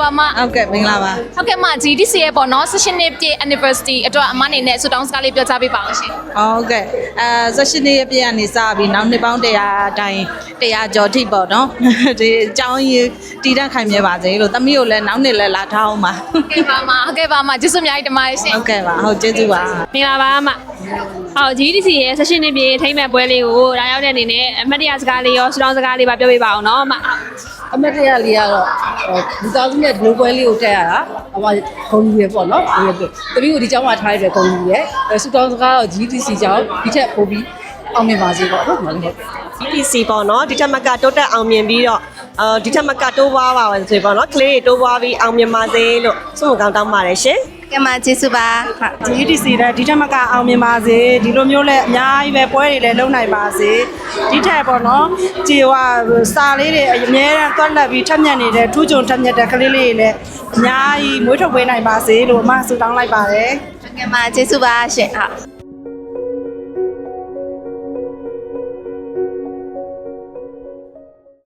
ပါမဟုတ်ကဲ့မင်္ဂလာပါဟုတ်ကဲ့မ GDC ရဲ့ပေါ့နော်16နှစ်ပြည့် anniversary အတွက်အမအနေနဲ့ဆုတောင်းစကားလေးပြောကြားပေးပါအောင်ရှင်ဟုတ်ကဲ့အဲဆက်ရှင်နေ့အပြည့်ကနေစပြီးနောက်နှစ်ပေါင်း100တိုင်း100ကျော်ထိပေါ့နော်ဒီအကြောင်းကြီးတည်တတ်ခိုင်မြဲပါစေလို့သမီးကိုလည်းနောက်နှစ်လည်းလာထားအောင်ပါဟုတ်ကဲ့ပါမဟုတ်ကဲ့ပါမကျေးဇူးအများကြီးတင်ပါတယ်ရှင်ဟုတ်ကဲ့ပါဟုတ်ကျေးဇူးပါမင်္ဂလာပါအမဟုတ် GDC ရဲ့ဆက်ရှင်နှစ်ပြည့်ထိမ့်မဲ့ပွဲလေးကိုလာရောက်တဲ့အနေနဲ့အမတ်တရားစကားလေးရောဆူတောင်းစကားလေးပါပြောပြပါအောင်နော်အမ အမတ်တရားလေးကတော့လူသားစုနဲ့ဒလိုပွဲလေးကိုတက်ရတာအမဂုံကြီးပဲပေါ့နော်ဒီလိုတပည့်ကိုဒီကျောင်းမှာထားရတဲ့ဂုံကြီးရဲ့ဆူတောင်းစကားတော့ GTC ကျောင်းဒီထက်ပိုပြီးအောင်မြင်ပါစေပေါ့နော်ဟုတ် GTC ပေါ့နော်ဒီထက်မကတိုးတက်အောင်မြင်ပြီးတော့အာဒီထက်မကတိုးပွားပါပါဆိုပေါ့နော်ကလေးတွေတိုးပွားပြီးအောင်မြင်ပါစေလို့ဆုမကောင်းတောင်းပါတယ်ရှင် ကဲမကျေးဇူးပါဟုတ် GDC လည်းဒီထက်မကအောင်မြင်ပါစေဒီလိုမျိုးလည်းအများကြီးပဲပွဲတွေလည်းလုပ်နိုင်ပါစေဒီထက်ပေါ့နော်ကြည်ဝစာလေးတွေအများအားတွက်လက်ပြီးထက်မြက်နေတဲ့ထူးချွန်ထက်မြက်တဲ့ကလေးလေးတွေလည်းအများကြီးမွေးထုတ်ပေးနိုင်ပါစေလို့အမဆုတောင်းလိုက်ပါတယ် ကဲမကျေးဇူးပါရှင်ဟုတ်